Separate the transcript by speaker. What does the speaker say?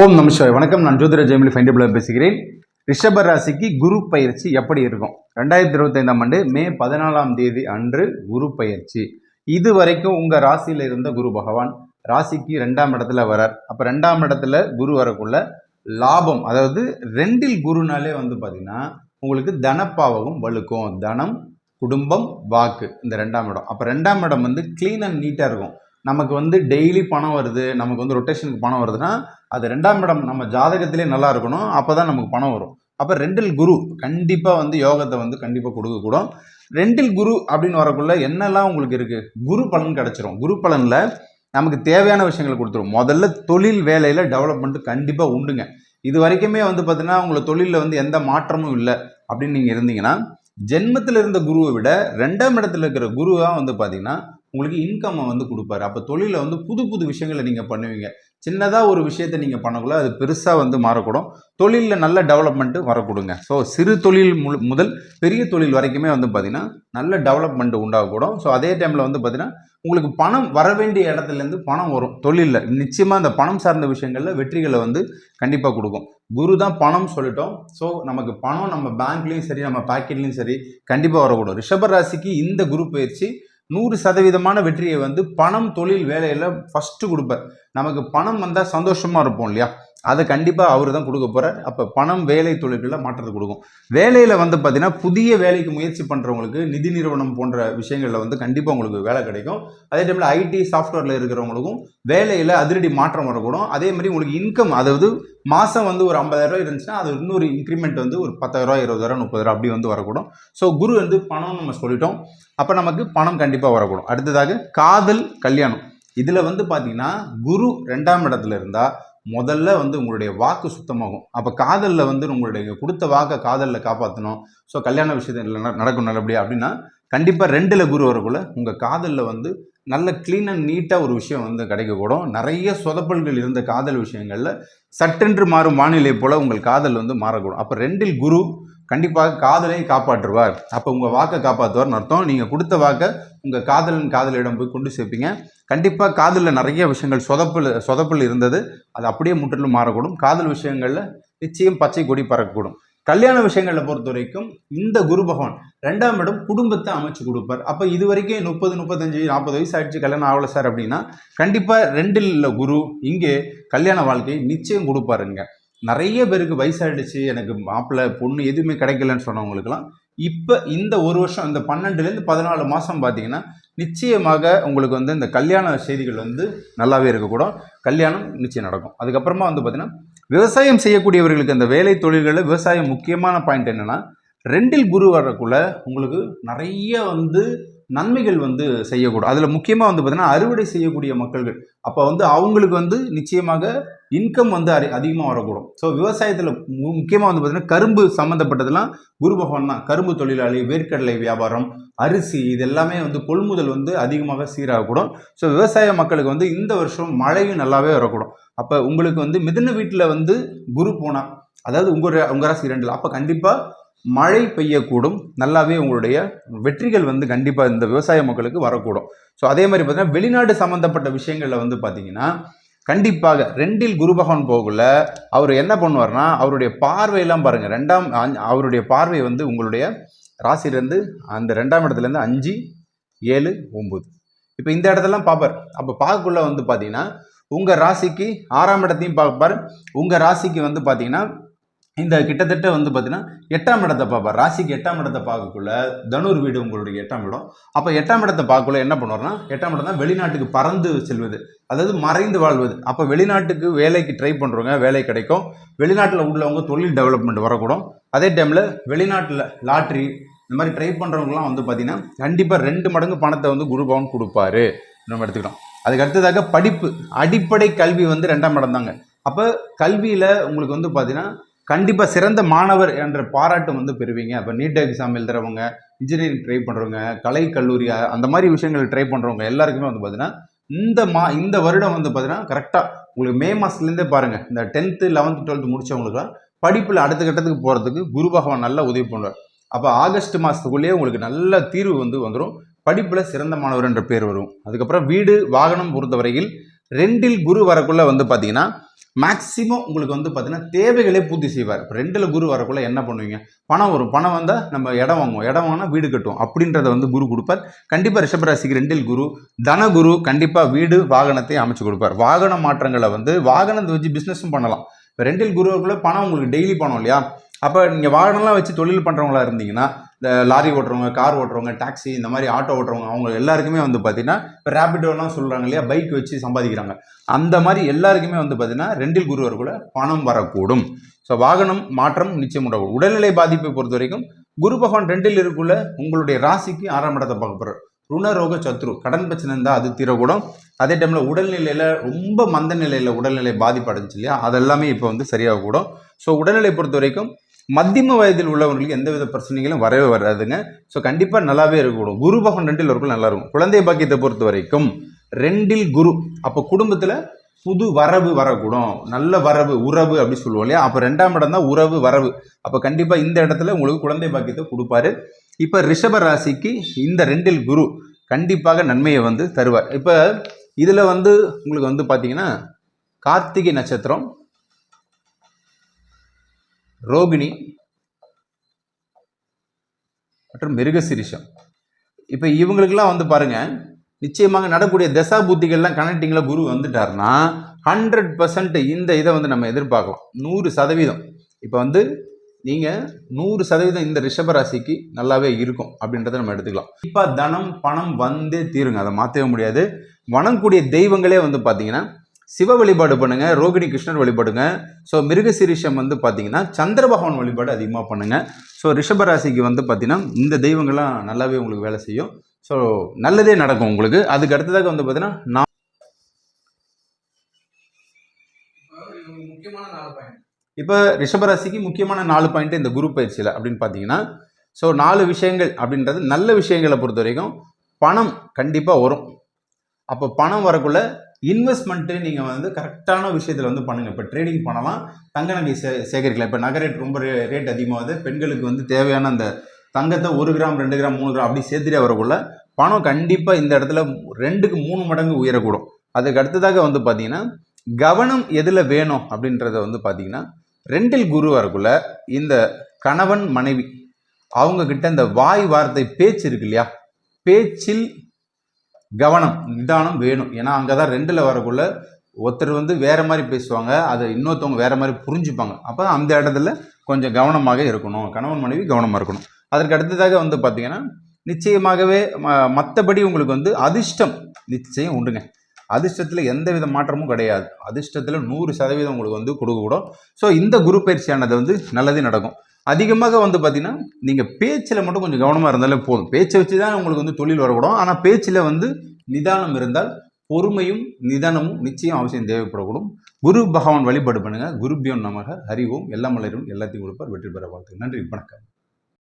Speaker 1: ஓம் நமஸ்கார் வணக்கம். நான் ஜோதிர ஜெயமலி ஃபைண்டபிள் பேசுகிறேன். ரிஷப ராசிக்கு குரு பயிற்சி எப்படி இருக்கும்? ரெண்டாயிரத்தி இருபத்தைந்தாம் ஆண்டு மே பதினாலாம் தேதி அன்று குரு பயிற்சி. இது வரைக்கும் உங்கள் ராசியில் இருந்த குரு பகவான் ராசிக்கு ரெண்டாம் இடத்துல வரார். அப்போ ரெண்டாம் இடத்துல குரு வரக்குள்ள லாபம் அதாவது ரெண்டில் குருனாலே வந்து பார்த்திங்கன்னா உங்களுக்கு தனப்பாவகம் வலுக்கும். தனம் குடும்பம் வாக்கு இந்த ரெண்டாம் இடம். அப்போ ரெண்டாம் இடம் வந்து க்ளீன் அண்ட் நீட்டாக இருக்கும். நமக்கு வந்து டெய்லி பணம் வருது நமக்கு வந்து ரொட்டேஷனுக்கு பணம் வருதுன்னா அது ரெண்டாம் இடம் நம்ம ஜாதகத்திலே நல்லா இருக்கணும். அப்போ தான் நமக்கு பணம் வரும். அப்போ ரெண்டில் குரு கண்டிப்பாக வந்து யோகத்தை வந்து கண்டிப்பாக கொடுக்கக்கூடும். ரெண்டில் குரு அப்படின்னு வரக்குள்ள என்னெல்லாம் உங்களுக்கு இருக்குது குரு பலன் கிடச்சிரும். குரு பலனில் நமக்கு தேவையான விஷயங்களை கொடுத்துரும். முதல்ல தொழில் வேலையில் டெவலப்மெண்ட் கண்டிப்பாக உண்டுங்க. இது வரைக்குமே வந்து பார்த்தீங்கன்னா உங்களை தொழிலில் வந்து எந்த மாற்றமும் இல்லை அப்படின்னு நீங்கள் இருந்தீங்கன்னா ஜென்மத்தில் இருந்த குருவை விட ரெண்டாம் இடத்துல இருக்கிற குருவாக வந்து பார்த்தீங்கன்னா உங்களுக்கு இன்கம்மை வந்து கொடுப்பாரு. அப்போ தொழிலில் வந்து புது புது விஷயங்களை நீங்கள் பண்ணுவீங்க. சின்னதாக ஒரு விஷயத்தை நீங்கள் பண்ணக்குள்ள அது பெருசாக வந்து மாறக்கூடும். தொழிலில் நல்ல டெவலப்மெண்ட்டு வரக்கூடுங்க. ஸோ சிறு தொழில் மு முதல் பெரிய தொழில் வரைக்குமே வந்து பார்த்திங்கன்னா நல்ல டெவலப்மெண்ட் உண்டாகக்கூடும். ஸோ அதே டைமில் வந்து பார்த்திங்கன்னா உங்களுக்கு பணம் வர வேண்டிய இடத்துலேருந்து பணம் வரும் தொழிலில். நிச்சயமாக அந்த பணம் சார்ந்த விஷயங்களில் வெற்றிகளை வந்து கண்டிப்பாக கொடுக்கும். குரு தான் பணம் சொல்லிட்டோம். ஸோ நமக்கு பணம் நம்ம பேங்க்லேயும் சரி நம்ம பாக்கெட்லேயும் சரி கண்டிப்பாக வரக்கூடும். ரிஷப ராசிக்கு இந்த குரு பயிற்சி நூறு சதவீதமான வெற்றியை வந்து பணம் தொழில் வேலையில் ஃபஸ்ட்டு கொடுப்பேன். நமக்கு பணம் வந்தால் சந்தோஷமாக இருப்போம் இல்லையா? அதை கண்டிப்பாக அவர் தான் கொடுக்க போகிறார் அப்போ பணம் வேலை தொழில்களில் மாற்றத்தை கொடுக்கும். வேலையில் வந்து பார்த்தீங்கன்னா புதிய வேலைக்கு முயற்சி பண்ணுறவங்களுக்கு நிதி நிறுவனம் போன்ற விஷயங்களில் வந்து கண்டிப்பாக உங்களுக்கு வேலை கிடைக்கும். அதே டைமில் ஐடி சாஃப்ட்வேரில் இருக்கிறவங்களுக்கும் வேலையில் அதிரடி மாற்றம் வரக்கூடும். அதே மாதிரி உங்களுக்கு இன்கம் அதாவது மாதம் வந்து ஒரு ஐம்பதாயிரரூவா இருந்துச்சுன்னா அது இன்னொரு இன்க்ரிமெண்ட் வந்து ஒரு பத்தாயிரரூவா இருபதாயிரம் முப்பதாயிரம் அப்படி வந்து வரக்கூடும். ஸோ குரு வந்து பணம் நம்ம சொல்லிட்டோம். அப்போ நமக்கு பணம் கண்டிப்பாக வரக்கூடும். அடுத்ததாக காதல் கல்யாணம். இதில் வந்து பார்த்தீங்கன்னா குரு ரெண்டாம் இடத்துல இருந்தால் முதல்ல வந்து உங்களுடைய வாக்கு சுத்தமாகும். அப்போ காதலில் வந்து உங்களுடைய கொடுத்த வாக்கை காதலில் காப்பாற்றணும் ஸோ கல்யாண விஷயத்தில் நடக்கும் நல்லபடியாக அப்படின்னா கண்டிப்பாக ரெண்டில் குரு வரக்குள்ள உங்கள் காதலில் வந்து நல்ல க்ளீன் அண்ட் நீட்டாக ஒரு விஷயம் வந்து கிடைக்கக்கூடும். நிறைய சொதப்பல்கள் இருந்த காதல் விஷயங்களில் சட்டென்று மாறும் வானிலை போல் உங்கள் காதல் வந்து மாறக்கூடும். அப்போ ரெண்டில் குரு கண்டிப்பாக காதலையும் காப்பாற்றுவார். அப்போ உங்கள் வாக்கை காப்பாற்றுவார்னு அர்த்தம். நீங்கள் கொடுத்த வாக்கை உங்கள் காதலன் காதலிடம் போய் கொண்டு சேர்ப்பீங்க. கண்டிப்பாக காதலில் நிறைய விஷயங்கள் சொதப்பில் சொதப்பில் இருந்தது. அது அப்படியே முற்றிலும் மாறக்கூடும். காதல் விஷயங்களில் நிச்சயம் பச்சை கொடி பறக்கக்கூடும். கல்யாண விஷயங்களை பொறுத்த வரைக்கும் இந்த குரு பகவான் ரெண்டாம் இடம் குடும்பத்தை அமைச்சு கொடுப்பார். அப்போ இது வரைக்கும் முப்பது முப்பத்தஞ்சு நாற்பது வயசு ஆயிடுச்சு கல்யாணம் ஆகலை சார் அப்படின்னா கண்டிப்பாக ரெண்டில் உள்ள குரு இங்கே கல்யாண வாழ்க்கை நிச்சயம் கொடுப்பாருங்க. நிறைய பேருக்கு வயசாயிடுச்சு எனக்கு மாப்பிள்ளை பொண்ணு எதுவுமே கிடைக்கலன்னு சொன்னவங்களுக்குலாம் இப்போ இந்த ஒரு வருஷம் இந்த பன்னெண்டுலேருந்து பதினாலு மாதம் பார்த்தீங்கன்னா நிச்சயமாக உங்களுக்கு வந்து இந்த கல்யாண செய்திகள் வந்து நல்லாவே இருக்கக்கூடும். கல்யாணம் நிச்சயம் நடக்கும். அதுக்கப்புறமா வந்து பார்த்திங்கன்னா விவசாயம் செய்யக்கூடியவர்களுக்கு அந்த வேலை தொழில்களில் விவசாயம் முக்கியமான பாயிண்ட் என்னென்னா ரெண்டில் குரு வரக்குள்ள உங்களுக்கு நிறைய வந்து நன்மைகள் வந்து செய்யக்கூடும். அதில் முக்கியமாக வந்து பார்த்திங்கன்னா அறுவடை செய்யக்கூடிய மக்கள்கள். அப்போ வந்து அவங்களுக்கு வந்து நிச்சயமாக இன்கம் வந்து அரி அதிகமாக வரக்கூடும். ஸோ விவசாயத்தில் முக்கியமாக வந்து பார்த்திங்கன்னா கரும்பு சம்மந்தப்பட்டதெல்லாம் குரு பகவான் தான். கரும்பு தொழிலாளி வேர்க்கடலை வியாபாரம் அரிசி இது எல்லாமே வந்து கொள்முதல் வந்து அதிகமாக சீராகக்கூடும். ஸோ விவசாய மக்களுக்கு வந்து இந்த வருஷம் மழையும் நல்லாவே வரக்கூடும். அப்போ உங்களுக்கு வந்து மிதன வீட்டில் வந்து குரு போனால் அதாவது உங்கள் உங்கள் ராசி இரண்டில் அப்போ கண்டிப்பாக மழை பெய்யக்கூடும். நல்லாவே உங்களுடைய வெற்றிகள் வந்து கண்டிப்பாக இந்த விவசாய மக்களுக்கு வரக்கூடும். ஸோ அதே மாதிரி பார்த்தீங்கன்னா வெளிநாடு சம்மந்தப்பட்ட விஷயங்களில் வந்து பார்த்தீங்கன்னா கண்டிப்பாக ரெண்டில் குரு பகவான் போகல அவர் என்ன பண்ணுவார்னா அவருடைய பார்வையெல்லாம் பாருங்கள் ரெண்டாம் அவருடைய பார்வை வந்து உங்களுடைய ராசிலேருந்து அந்த ரெண்டாம் இடத்துலேருந்து அஞ்சு ஏழு ஒம்பது. இப்போ இந்த இடத்தெல்லாம் பார்ப்பார். அப்போ பார்க்கக்குள்ள வந்து பார்த்தீங்கன்னா உங்கள் ராசிக்கு ஆறாம் இடத்தையும் பார்ப்பார். உங்கள் ராசிக்கு வந்து பார்த்தீங்கன்னா இந்த கிட்டத்தட்ட வந்து பார்த்தீங்கன்னா எட்டாம் இடத்தை பார்ப்பார். ராசிக்கு எட்டாம் இடத்தை பார்க்கக்குள்ள தனுர் வீடு உங்களுடைய எட்டாம் இடம். அப்போ எட்டாம் இடத்தை பார்க்கக்குள்ள என்ன பண்ணுவார்னா எட்டாம் இடம் தான் வெளிநாட்டுக்கு பறந்து செல்வது. அதாவது மறைந்து வாழ்வது. அப்போ வெளிநாட்டுக்கு வேலைக்கு ட்ரை பண்ணுறவங்க வேலை கிடைக்கும். வெளிநாட்டில் உள்ளவங்க தொழில் டெவலப்மெண்ட் வரக்கூடும். அதே டைமில் வெளிநாட்டில் லாட்ரி இந்த மாதிரி ட்ரை பண்ணுறவங்களாம் வந்து பார்த்திங்கன்னா கண்டிப்பாக ரெண்டு மடங்கு பணத்தை வந்து குருபவன் கொடுப்பாரு. நம்ம எடுத்துக்கிட்டோம். அதுக்கு அடுத்ததாக படிப்பு. அடிப்படை கல்வி வந்து ரெண்டாம் இடம் தாங்க. அப்போ கல்வியில் உங்களுக்கு வந்து பார்த்தீங்கன்னா கண்டிப்பாக சிறந்த மாணவர் என்ற பாராட்டு வந்து பெறுவீங்க. அப்போ நீட் எக்ஸாம் எழுதுறவங்க இன்ஜினியரிங் ட்ரை பண்ணுறவங்க கலை கல்லூரி அந்த மாதிரி விஷயங்கள் ட்ரை பண்ணுறவங்க எல்லாருக்குமே வந்து பார்த்தீங்கன்னா இந்த மா இந்த வருடம் வந்து பார்த்தீங்கன்னா கரெக்டாக உங்களுக்கு மே மாதத்துலேருந்தே பாருங்கள் இந்த டென்த்து லெவன்த்து டுவெல்த்து முடித்தவங்களுக்குலாம் படிப்பில் அடுத்த கட்டத்துக்கு போகிறதுக்கு குரு பகவான் நல்லா உதவி பண்ணுவார். அப்போ ஆகஸ்ட் மாதத்துக்குள்ளேயே உங்களுக்கு நல்ல தீர்வு வந்து வந்துடும் படிப்பில் சிறந்த மாணவர் என்ற பேர் வரும். அதுக்கப்புறம் வீடு வாகனம் பொறுத்தவரையில் ரெண்டில் குரு வரக்குள்ளே வந்து பார்த்தீங்கன்னா மேக்ஸிமம் உங்களுக்கு வந்து பார்த்தீங்கன்னா தேவைகளே பூர்த்தி செய்வார். இப்போ ரெண்டில் குரு வரக்குள்ள என்ன பண்ணுவீங்க? பணம் வரும். பணம் வந்தால் நம்ம இடம் வாங்குவோம். இடம் வாங்கினா வீடு கட்டுவோம். அப்படின்றத வந்து குரு கொடுப்பார். கண்டிப்பாக ரிஷபராசிக்கு ரெண்டில் குரு தன குரு கண்டிப்பாக வீடு வாகனத்தை அமைச்சு கொடுப்பார். வாகன மாற்றங்களை வந்து வாகனத்தை வச்சு பிஸ்னஸும் பண்ணலாம். இப்போ ரெண்டில் குருவுக்குள்ளே பணம் உங்களுக்கு டெய்லி பணம் இல்லையா? அப்போ நீங்கள் வாகனம்லாம் வச்சு தொழில் பண்ணுறவங்களா இருந்தீங்கன்னா இந்த லாரி ஓட்டுறவங்க கார் ஓட்டுறவங்க டாக்ஸி இந்த மாதிரி ஆட்டோ ஓட்டுறவங்க அவங்க எல்லாருக்குமே வந்து பார்த்தீங்கன்னா இப்போ ரேபிடோலாம் சொல்கிறாங்க இல்லையா பைக் வச்சு சம்பாதிக்கிறாங்க. அந்த மாதிரி எல்லாருக்குமே வந்து பார்த்தீங்கன்னா ரெண்டில் குருவர் கூட பணம் வரக்கூடும். ஸோ வாகனம் மாற்றம் நிச்சயம் உண்டாகும். உடல்நிலை பாதிப்பை பொறுத்த வரைக்கும் குரு பகவான் ரெண்டில் இருக்குள்ள உங்களுடைய ராசிக்கு ஆறாம் இடத்தை பார்க்க போகிறார் ருணரோக சத்ரு. கடன் பிரச்சனை இருந்தால் அது தீரக்கூடும். அதே டைமில் உடல்நிலையில் ரொம்ப மந்த நிலையில் உடல்நிலை பாதிப்பு அடைஞ்சு இல்லையா அதெல்லாமே இப்போ வந்து சரியாகக்கூடும். ஸோ உடல்நிலை பொறுத்த வரைக்கும் மத்தியம வயதில் உள்ளவர்களுக்கு எந்தவித பிரச்சனைகளும் வரவே வராதுங்க. ஸோ கண்டிப்பாக நல்லாவே இருக்கக்கூடும். குரு பகவான் ரெண்டில் இருக்கும் நல்லா இருக்கும். குழந்தை பாக்கியத்தை பொறுத்த வரைக்கும் ரெண்டில் குரு. அப்போ குடும்பத்தில் புது வரவு வரக்கூடும். நல்ல வரவு உறவு அப்படி சொல்லுவோம் இல்லையா? அப்போ ரெண்டாம் இடம் தான் உறவு வரவு. அப்போ கண்டிப்பாக இந்த இடத்துல உங்களுக்கு குழந்தை பாக்கியத்தை கொடுப்பாரு. இப்போ ரிஷப ராசிக்கு இந்த ரெண்டில் குரு கண்டிப்பாக நன்மையை வந்து தருவார். இப்போ இதில் வந்து உங்களுக்கு வந்து பார்த்தீங்கன்னா கார்த்திகை நட்சத்திரம் ரோகிணி மற்றும் மிருகசிரிஷம். இப்போ இவங்களுக்கெல்லாம் வந்து பாருங்க நிச்சயமாக நடக்கூடிய தசா புத்திகள்லாம் கனெக்டிங்கில் குரு வந்துட்டாருன்னா ஹண்ட்ரட் பர்சன்ட் இந்த இதை வந்து நம்ம எதிர்பார்க்கலாம். நூறு சதவீதம். இப்போ வந்து நீங்கள் நூறு சதவீதம் இந்த ரிஷபராசிக்கு நல்லாவே இருக்கும் அப்படின்றத நம்ம எடுத்துக்கலாம். இப்போ தனம் பணம் வந்தே தீருங்க. அதை மாற்றவே முடியாது. வணங்கக்கூடிய தெய்வங்களே வந்து பார்த்தீங்கன்னா சிவ வழிபாடு பண்ணுங்க ரோகிணி கிருஷ்ணர் வழிபாடுங்க. ஸோ மிருகசிரிஷம் வந்து பார்த்தீங்கன்னா சந்திர பகவான் வழிபாடு அதிகமாக பண்ணுங்க. ஸோ ரிஷபராசிக்கு வந்து பார்த்தீங்கன்னா இந்த தெய்வங்கள்லாம் நல்லாவே உங்களுக்கு வேலை செய்யும். ஸோ நல்லதே நடக்கும் உங்களுக்கு. அதுக்கு அடுத்ததாக வந்து பார்த்தீங்கன்னா நான்
Speaker 2: முக்கியமான
Speaker 1: இப்போ ரிஷபராசிக்கு முக்கியமான நாலு பாயிண்ட் இந்த குரு பயிற்சியில் அப்படின்னு பார்த்தீங்கன்னா ஸோ நாலு விஷயங்கள் அப்படின்றது நல்ல விஷயங்களை பொறுத்த வரைக்கும் பணம் கண்டிப்பாக வரும். அப்போ பணம் வரக்குள்ள இன்வெஸ்ட்மெண்ட்டு நீங்கள் வந்து கரெக்டான விஷயத்தில் வந்து பண்ணுங்கள் இப்போ ட்ரேடிங் பண்ணலாம் தங்க நகை சே சேகரிக்கலாம். இப்போ நகை ரேட் ரொம்ப ரே ரேட் அதிகமாகுது. பெண்களுக்கு வந்து தேவையான அந்த தங்கத்தை ஒரு கிராம் ரெண்டு கிராம் மூணு கிராம் அப்படி சேர்த்துட்டே வரக்குள்ள பணம் கண்டிப்பாக இந்த இடத்துல ரெண்டுக்கு மூணு மடங்கு உயரக்கூடும். அதுக்கு அடுத்ததாக வந்து பார்த்தீங்கன்னா கவனம் எதில் வேணும் அப்படின்றத வந்து பார்த்தீங்கன்னா ரெண்டில் குரு வரக்குள்ள இந்த கணவன் மனைவி அவங்கக்கிட்ட இந்த வாய் வார்த்தை பேச்சு இருக்கு இல்லையா? பேச்சில் கவனம் நிதானம் வேணும். ஏன்னா அங்கே தான் ரெண்டில் வரக்குள்ள ஒருத்தர் வந்து வேறு மாதிரி பேசுவாங்க அதை இன்னொருத்தவங்க வேறு மாதிரி புரிஞ்சுப்பாங்க. அப்போ அந்த இடத்துல கொஞ்சம் கவனமாக இருக்கணும். கணவன் மனைவி கவனமாக இருக்கணும். அதற்கு அடுத்ததாக வந்து பார்த்தீங்கன்னா நிச்சயமாகவே மற்றபடி உங்களுக்கு வந்து அதிர்ஷ்டம் நிச்சயம் உண்டுங்க. அதிர்ஷ்டத்தில் எந்த வித மாற்றமும் கிடையாது. அதிர்ஷ்டத்தில் நூறு சதவீதம் உங்களுக்கு வந்து கொடுக்கக்கூடும் ஸோ இந்த குரு பயிற்சியானது வந்து நல்லது நடக்கும். அதிகமாக வந்து பார்த்திங்கன்னா நீங்கள் பேச்சில் மட்டும் கொஞ்சம் கவனமாக இருந்தாலே போதும். பேச்சை வச்சு தான் உங்களுக்கு வந்து தொழில் வரக்கூடும். ஆனால் பேச்சில் வந்து நிதானம் இருந்தால் பொறுமையும் நிதானமும் நிச்சயம் அவசியம் தேவைப்படக்கூடும். குரு பகவான் வழிபாடு பண்ணுங்கள் குருபியோன் நமக. ஹரி எல்லா மலரும் எல்லாத்தையும் கொடுப்பார். வெற்றி பெற வாழ்த்து நன்றி. வணக்கம்.